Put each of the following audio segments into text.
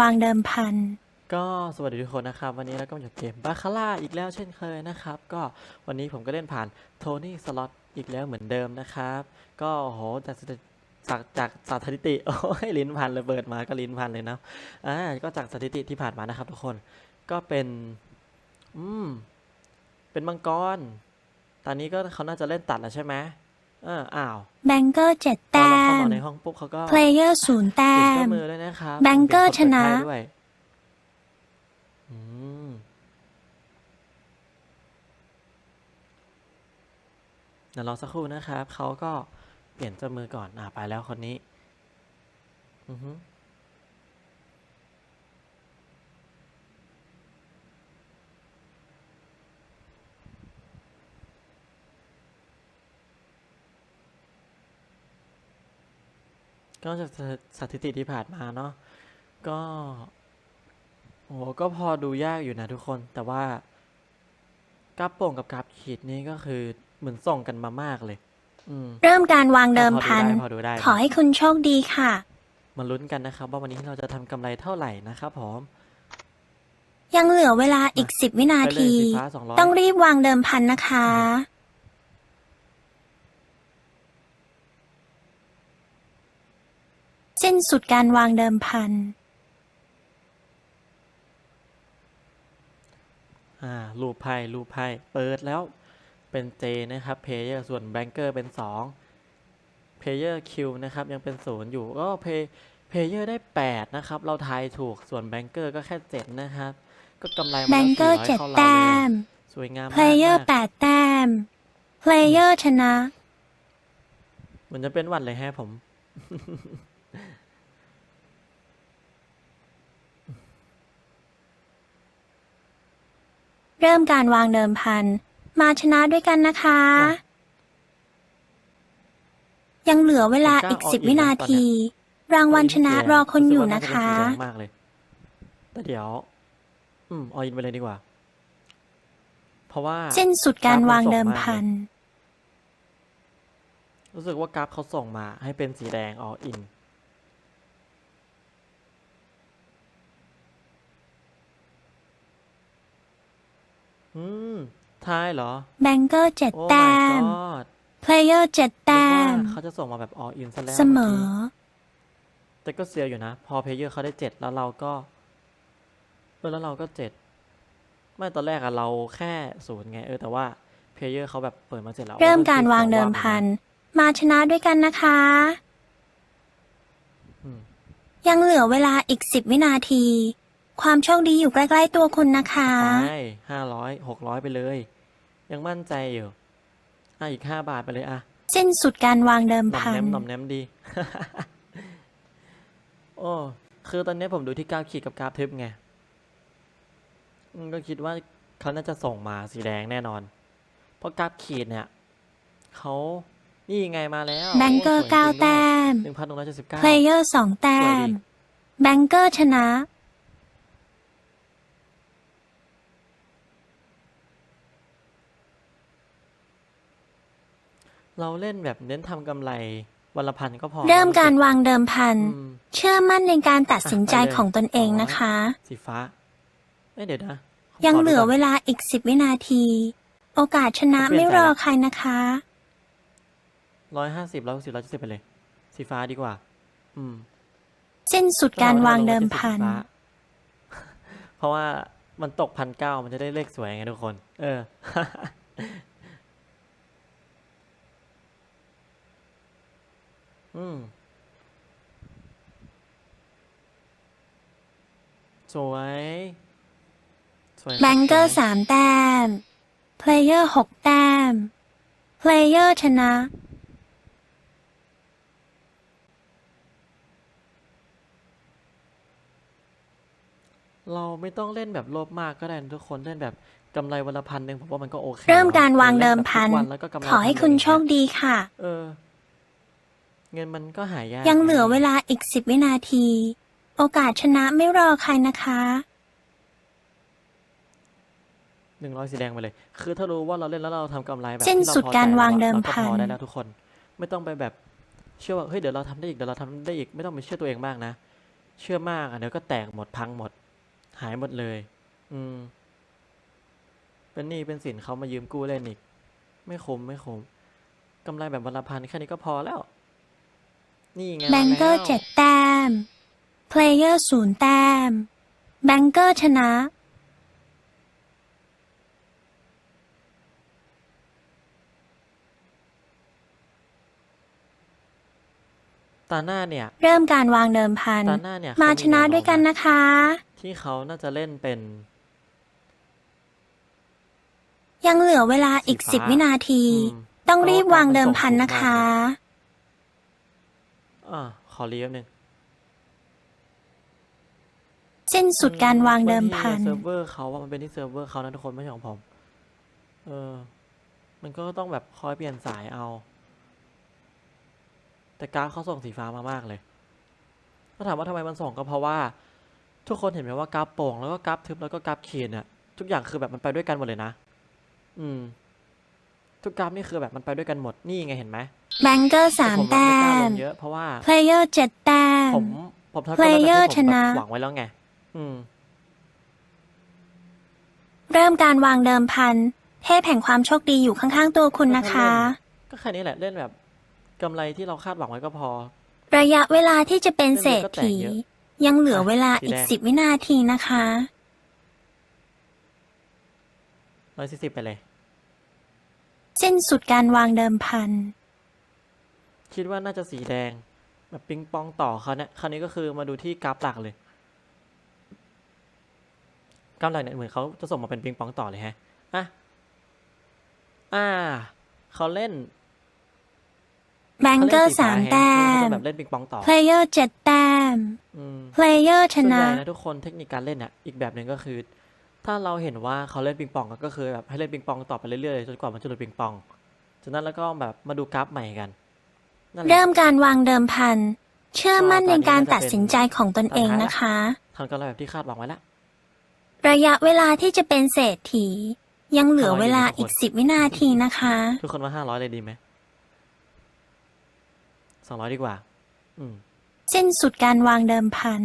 วางเดิมพัน ก็สวัสดีทุกคนนะครับ วันนี้เราก็มาจากเกมบาคาร่าอีกแล้วเช่นเคยนะครับ ก็วันนี้ผมก็เล่นผ่านโทนี่สล็อตอีกแล้วเหมือนเดิมนะครับ ก็โอ้โหจากสถิติจากจากสถิติโอ้ยลิ้นพันเลยเปิดมาก็ลิ้นพันเลยนะอ่าก็จากสถิติที่ผ่านมานะครับทุกคนก็เป็น อืม เป็นมังกร ตอนนี้ก็เขาน่าจะเล่นตัดแล้วใช่ไหม อออ้าวแบงเกอร์เจ็ดพอแต้เราเข้าม มาในห้องปุ๊บเขาก็เพลเยอร์ศูนย์แต้เปลี่ยนม เจ้ามือด้วยนะครับแบงเกอร์ปลี่ยชนะกดเปิดไพ่ด้วยอืมเดี๋ยวรอสักครู่นะครับ เขาก็เปลี่ยนเจ้ามือก่อน อ่าไปแล้วคนนี้ อือฮึ ก็จากสสถิติที่ผ่านมาเนาะก็โอ้โหก็พอดูยากอยู่นะทุกคน แต่ว่ากราฟโป่งกับกราฟขีดนี่ก็คือเหมือนส่งกันมามากเลย อืมเริ่มการวางเดิมพัน พอดูได้ขอให้คุณโชคดีค่ะ มาลุ้นกันนะครับ ว่าวันนี้เราจะทำกำไรเท่าไหร่นะครับผมยังเหลือเวลาอีกสิบวินาไปเลยที สีฟ้าสองร้อยต้องรีบวางเดิมพันนะคะ สิ้นสุดการวางเดิมพัน อ่ารูปไพ่รูปไพ่เปิดแล้วเป็น J นะครับเพย์เยอร์ส่วนแบงเกอร์เป็น2เพย์เยอร์คิวนะครับ ยังเป็นศูนย์อยู่ก็เพย์เพย์เยอร์ได้ 8 นะครับ เราทายถูกส่วนแบงเกอร์ก็แค่ 7 นะครับ ก็กำไรมาแบแล้วงเกอร์400เจ็ดเข้าเราแต้เลยมสวยงามเพลเยอร์มากแปดแต้มเพลเยอร์ชนะเหมือนจะเป็นหวัดเลยแฮะผม เริ่มการวางเดิมพัน มาชนะด้วยกันนะคะอะยังเหลือเวลาผมกล้าอีกเอาสิบอีกวินานะตอนเนี้ยที รางวัลชนะรอคุณอยู่รู้สึกว่านะคะาจเป็สีแดงมากเลยแต่เดี๋ยว อืมเอาอินไปเลยดีกว่า เพราะว่าสิ้นสุดการกราฟมันวางเดิมส่งมากพัน รู้สึกว่ากราฟเขาส่งมาให้เป็นสีแดงออิน อืมทายเหรอ แบงเกอร์เจ็ดโอ้ แต้ my ม god เพลเยอร์เจ็ดนึกแต้ว่ามเขาจะส่งมาแบบออินซะแล้วเสมอ กี้แต่ก็เสียอยู่นะ พอเพลเยอร์เขาได้เจ็ดแล้วเราก็เออแล้วเราก็เจ็ดไม่ตอนแรกอะเราแค่ศูนย์ไง เออแต่ว่าเพลเยอร์เขาแบบเปิดมาเสร็จแล้วเริ่มการขึ้นวางสอเดิมวัพันลยะมาชนะด้วยกันนะคะ อืมยังเหลือเวลาอีกสิบวินาที ความโชคดีอยู่ใกล้ๆตัวคุณนะคะ ไปห้าร้อยหกร้อยไปเลย ยังมั่นใจอยู่อะอีกห้าบาทไปเลยอะสิ้นสุดการวางเดิมหน่อมพัแนนมหน่อมแนมดี โอ้คือตอนนี้ผมดูที่กราฟขีดกับกราฟทึบไงอืมก็คิดว่าเขาน่าจะส่งมาสีแดงแน่นอน เพราะกราฟขีดเนี่ยเขานี่ไงมาแล้วแบงเกอร์เก้าแต้ม หนึ่งพันหนึ่งร้อยเจ็ดสิบเก้า เพลเยอร์สองแต้สวยมดีแบงเกอร์ชนะ เราเล่นแบบเน้นทำกำไรวันละพันก็พอเริ่มการสึวางเดิมพัน อืม เชื่อมั่นในการตัดสินใจอะไปเลย ของตนเองสองร้อยนะคะ สีฟ้าเอ้ยเดี๋ยวนะผมยังขดูเหลือก่น เวลาอีกสิบวินาที โอกาสชนะผมเปลี่ไม่ยนใจรอละใครนะคะ ร้อยห้าสิบร้อยสิบร้อยเจ็ดสิบไปเลย สีฟ้าดีกว่า อืมสิ้นสุดการวางเดิมพัน ก็เอา170สีฟ้า เพราะว่ามันตกพันเก้ามันจะได้เลขสวยไงทุกคน เออ อืม สวย สวยแบงเกอร์สวยสามแต้ม เพลเยอร์หกแต้ม เพลเยอร์ชนะ เราไม่ต้องเล่นแบบโลภมากก็ได้นะทุกคนเล่นแบบกำไรวันละพันหนึ่งผมว่ามันก็โอเคเริ่มแล้วการวางล่เดิมแบบทุกพันวัแล้วก็กำไรขอให้พันคุณนึ่งโชคดีค่ะ เออ เงินมันก็หายากยังเหลือเวลาอีกสิบวินาที โอกาสชนะไม่รอใครนะคะ หนึ่งร้อยสีแดงไปเลย คือถ้ารู้ว่าเราเล่นแล้วเราทำกำไรแบบสิ้นที่เสุดพอการใจวางแล้เดิมเราก็พันพอได้แล้วทุกคน ไม่ต้องไปแบบเชื่อว่าเฮ้ยเดี๋ยวเราทำได้อีกเดี๋ยวเราทำได้อีกไม่ต้องไปเชื่อตัวเองมากนะ เชื่อมากอะเดี๋ยวก็แตกหมดพังหมด หายหมดเลย อืม เป็นหนี้เป็นสินเขามายืมกู้เล่นอีก ไม่คุ้มไม่คุ้มกำไรแบบวันละพันแค่นี้ก็พอแล้ว นี่ไงแบงเกอร์มาแล้วเจ็ดแต้ม เพลเยอร์ศูนย์แต้ม แบงเกอร์ชนะ ตาหน้าเนี่ย เริ่มการวางเดิมพัน ตาหน้าเนี่ยมาเขชนะแวโด้วยกันนะคะ ที่เขาน่าจะเล่นเป็น ยังเหลือเวลาอีกสีสิบฟ้าวินาทีอืมต้องรีบเพราะว่าวางเดิมการมันส่งพันสูงนะคะมาก อ่าขอรีแป๊บนึงสิ้นสุดการวางเดิมพัน เซิร์ฟเวอร์เขาว่ามันเป็นที่เซิร์ฟเวอร์เขานะทุกคนไม่ใช่ของผม เออ มันก็ต้องแบบคอยเปลี่ยนสายเอา แต่กราฟเขาส่งสีฟ้ามามากเลยถ้าถามว่าทำไมมันส่งก็เพราะว่า ทุกคนเห็นไหมว่ากราฟโป่งแล้วก็กราฟทึบแล้วก็กราฟเขียนอะทุกอย่างคือแบบมันไปด้วยกันหมดเลยนะ อืม ทุกกราฟนี่คือแบบมันไปด้วยกันหมด นี่ไงเห็นไหม แบงเกอร์สามผมแต้ไม่กล้าลมงเยอะเพราะว่าเพลเยอร์เจ็ดแต้มผมผมทำ Player แบบที่ผมชนะแบบหวังไว้แล้วไง อืม เริ่มการวางเดิมพัน เทพแห่งความโชคดีอยู่ข้างๆตัวคุณนะคะ ก็แค่นี้แหละเล่นแบบกำไรที่เราคาดหวังไว้ก็พอ ระยะเวลาที่จะเป็นเศรษฐีเรื่องนี้ก็แตกเยอะยังเหลือเวลาสีอีกแดงสิบวินาทีนะคะร้อยสี่สิบไปเลย สิ้นสุดการวางเดิมพัน คิดว่าน่าจะสีแดง แบบปิงปองต่อเขาเนี่ยคราวนี้ก็คือมาดูที่กราฟหลักเลยกราฟหลักเนี่ยเหมือนเขาจะส่งมาเป็นปิงปองต่อเลยฮะอะอ่าเขาเล่นแบงเขาเกอเล่นร์สีสาฟ้ามแฮะแต้เขามจะแบบเล่นปิงปองต่อเพลเยอร์เจ็ดแต้มอืมเพลเยอร์ชส่วนใหนะญ่นะทุกคนเทคนิคการเล่นอะอีกแบบหนึ่งก็คือ ถ้าเราเห็นว่าเขาเล่นปิงปองอะก็คือแบบให้เล่นปิงปองต่อไปเรื่อยๆจนกว่ามันจะหลุดปิงปองจากนั้นแล้วก็แบบมาดูกราฟใหม่กัน นั่นแหละ เริ่มการวางเดิมพัน เชื่อมั่นในการตัดสินใจของตนเองนะคะ ทำกำไรแบบที่คาดหวังไว้แล้วระยะเวลาที่จะเป็นเศรษฐี ยังเหลือเวลาอีกสิบวินาทีนะคะ ทุกคนว่าห้าร้อยเลยดีไหมสองร้อยดีกว่า อืม สิ้นสุดการวางเดิมพัน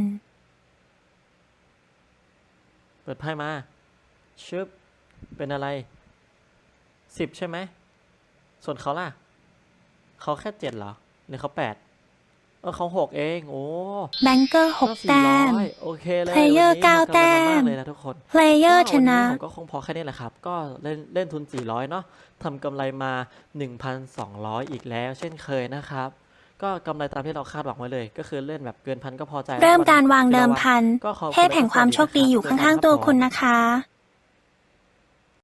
เปิดไพ่มา ชึบ เป็นอะไร สิบใช่ไหม ส่วนเขาล่ะ เขาแค่เจ็ดเหรอ หรือเขาแปดเออเขาหกเอง โอ้แบงเกอร์หกก็แต้ม400โอเคเลย Player วันนี้เก้าทำกำไรแต้มมากเลยนะทุกคนเพลเยอร์ก็ชวันนะผมก็คงพอแค่นี้แหละครับ ก็เล่นเล่นทุน 400 เนาะทำกำไรมา 1,200 อีกแล้ว เช่นเคยนะครับ ก็กำไรตามที่เราคาดหวังไว้เลย ก็คือเล่นแบบเกินพันก็พอใจ เริ่มแล้วการวางเดิมทีละพันก็ขอบคุณเทพแห่งความโชคดีอยู่ข้างๆตัวคุณนะคะ